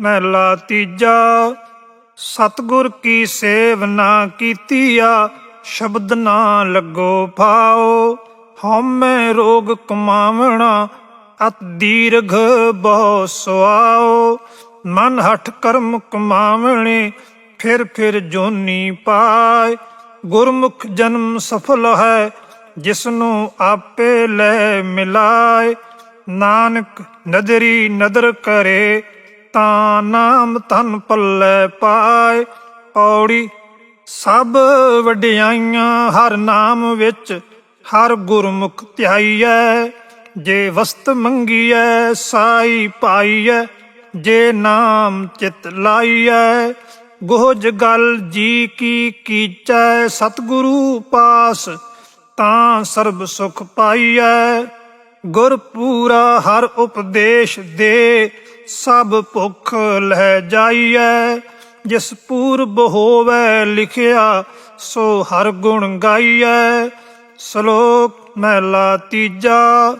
ਮਹਿਲਾ ਤੀਜਾ। ਸਤਗੁਰ ਕੀ ਸੇਵ ਨਾ ਕੀਤੀਆ, ਸ਼ਬਦ ਨਾ ਲੱਗੋ ਭਾਓ। ਹਉਮੈ ਰੋਗ ਕਮਾਵਣਾ, ਅਤ ਦੀਰਘ ਬਹੁ ਸੁਆਓ। ਮਨ ਹਠ ਕਰਮ ਕਮਾਵਣੇ, ਫਿਰ ਫਿਰ ਜੋਨੀ ਪਾਏ। ਗੁਰਮੁਖ ਜਨਮ ਸਫਲ ਹੈ, ਜਿਸਨੂੰ ਆਪੇ ਲੈ ਮਿਲਾਏ। ਨਾਨਕ ਨਦਰੀ ਨਦਰ ਕਰੇ ਤਾਂ ਨਾਮ ਤਨ ਪੱਲੇ ਪਾਏ। ਪੌੜੀ ਸਭ ਵਡਿਆਈਆਂ, ਹਰ ਨਾਮ ਵਿੱਚ ਹਰ ਗੁਰਮੁਖ ਧਿਆਈਐ। ਜੇ ਵਸਤ ਮੰਗੀਐ, ਸਾਈ ਪਾਈਐ। ਜੇ ਨਾਮ ਚਿਤ ਲਾਈਐ ਗੋਜ ਗਲ ਜੀ ਕੀ ਕੀਚੈ। ਸਤਿਗੁਰੂ ਪਾਸ ਤਾਂ ਸਰਬ ਸੁਖ ਪਾਈਐ। ਗੁਰ ਪੂਰਾ ਹਰ ਉਪਦੇਸ਼ ਦੇ ਸਭ ਭੁੱਖ ਲੈ ਜਾਈਐ, ਜਿਸ ਪੂਰਬ ਹੋਵੇ ਲਿਖਿਆ, ਸੋ ਹਰ ਗੁਣ ਗਾਈਐ। ਸ਼ਲੋਕ ਮਹਿਲਾ ਤੀਜਾ,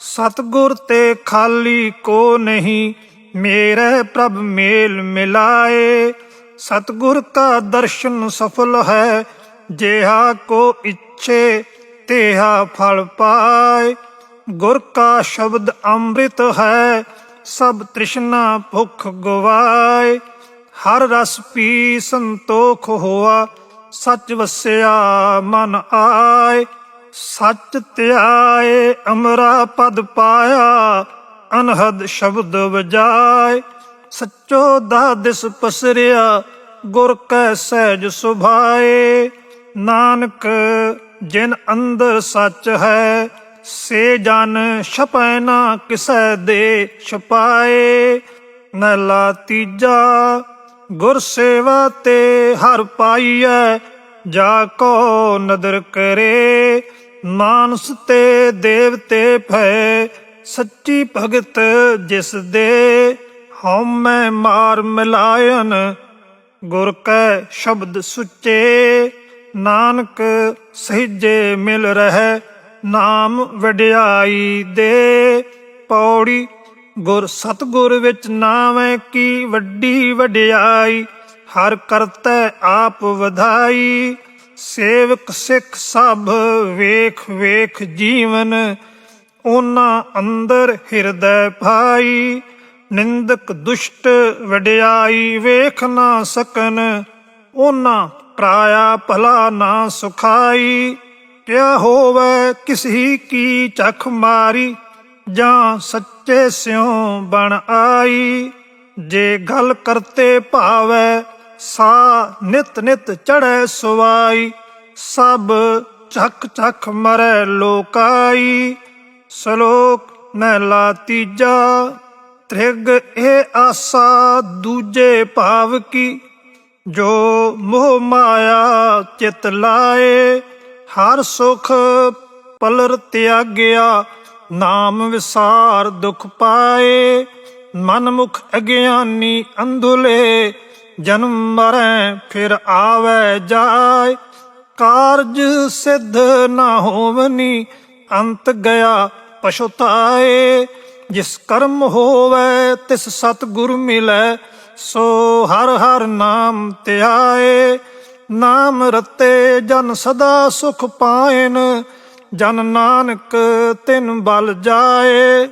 ਸਤਗੁਰ ਤੇ ਖਾਲੀ ਕੋ ਨਹੀਂ, ਮੇਰੇ ਪ੍ਰਭ ਮੇਲ ਮਿਲਾਏ। ਸਤਗੁਰ ਕਾ ਦਰਸ਼ਨ ਸਫਲ ਹੈ, ਜਿਹਾ ਕੋ ਇੱਛੇ, ਤੇਹਾ ਫਲ ਪਾਏ। ਗੁਰ ਕਾ ਸ਼ਬਦ ਅੰਮ੍ਰਿਤ ਹੈ ਸਭ ਤ੍ਰਿਸ਼ਨਾ ਭੁਖ ਗਵਾਏ, ਹਰ ਰਸ ਪੀ ਸੰਤੋਖ ਹੋਆ, ਸੱਚ ਵਸਿਆ ਮਨ ਆਏ, ਸੱਚ ਧਿਆਏ ਅਮਰਾ ਪਦ ਪਾਇਆ, ਅਨਹਦ ਸ਼ਬਦ ਵਜਾਏ, ਸੱਚੋ ਦਾ ਦਿਸ ਪਸਰਿਆ, ਗੁਰ ਕੈ ਸਹਿਜ ਸੁਭਾਏ, ਨਾਨਕ ਜਿਨ ਅੰਦਰ ਸੱਚ ਹੈ ਸੇ ਜਨ ਛਪੈ ਨਾ ਕਿਸੈ ਦੇ ਛਪਾਏ ਮਹਿਲਾ ਤੀਜਾ ਗੁਰ ਸੇਵਾ ਤੇ ਹਰ ਪਾਈਐ, ਜਾ ਕੋ ਨਦਰ ਕਰੇ, ਮਾਨਸ ਤੇ ਦੇਵਤੇ ਭੈ, ਸੱਚੀ ਭਗਤ ਜਿਸ ਦੇ ਹਉਮੈ ਮਾਰ ਮਿਲਾਇਨ, ਗੁਰ ਕੈ ਸ਼ਬਦ ਸੁੱਚੇ, ਨਾਨਕ ਸਹਿਜੇ ਮਿਲ ਰਹਿ ਨਾਮ ਵਡਿਆਈ ਦੇ ਪੌੜੀ। ਗੁਰ ਸਤਗੁਰ ਵਿੱਚ ਨਾਵੇਂ ਕੀ ਵੱਡੀ ਵਡਿਆਈ, ਹਰ ਕਰਤੈ ਆਪ ਵਧਾਈ। ਸੇਵਕ ਸਿੱਖ ਸਭ ਵੇਖ ਵੇਖ ਜੀਵਨ, ਉਹਨਾਂ ਅੰਦਰ ਹਿਰਦੈ ਭਾਈ। ਨਿੰਦਕ ਦੁਸ਼ਟ ਵਡਿਆਈ ਵੇਖ ਨਾ ਸਕਨ, ਉਹਨਾਂ ਪ੍ਰਾਇਆ ਭਲਾ ਨਾ ਸੁਖਾਈ। ਕਿਆ ਹੋਵੇ ਕਿਸੀ ਕੀ ਚਖ ਮਾਰੀ ਜਾਂ ਸੱਚੇ ਸਿਉ ਬਣ ਆਈ। ਜੇ ਗੱਲ ਕਰਤੇ ਭਾਵੈ ਸਾ ਨਿਤ ਨਿਤ ਚੜੈ ਸੁਵਾਈ, ਸਭ ਚੱਕ ਚੱਕ ਮਰੈ ਲੋਕਾਈ। ਸ਼ਲੋਕ ਮਹਿਲਾ ਤੀਜਾ, ਤ੍ਰਿਗ ਇਹ ਆਸਾ ਦੂਜੇ ਭਾਵ ਕੀ, ਜੋ ਮੋਹ ਮਾਇਆ ਚਿਤ ਲਾਏ। ਹਰ ਸੁਖ ਪਲਰ ਤਿਆਗਿਆ, ਨਾਮ ਵਿਸਾਰ ਦੁਖ ਪਾਏ। ਮਨ ਮੁਖ ਅਗਿਆਨੀ ਅੰਧੁਲੇ, ਜਨਮ ਮਰੈ ਫਿਰ ਆਵੇ ਜਾਏ। ਕਾਰਜ ਸਿੱਧ ਨਾ ਹੋਵਨੀ, ਅੰਤ ਗਿਆ ਪਛਤਾਏ। ਜਿਸ ਕਰਮ ਹੋਵੇ, ਤਿਸ ਸਤਿਗੁਰ ਮਿਲੈ, ਸੋ ਹਰ ਹਰ ਨਾਮ ਧਿਆਏ। ਨਾਮ ਰਤੇ ਜਨ ਸਦਾ ਸੁਖ ਪਾਏਨ ਜਨ ਨਾਨਕ ਤਿਨ ਬਲ ਜਾਏ।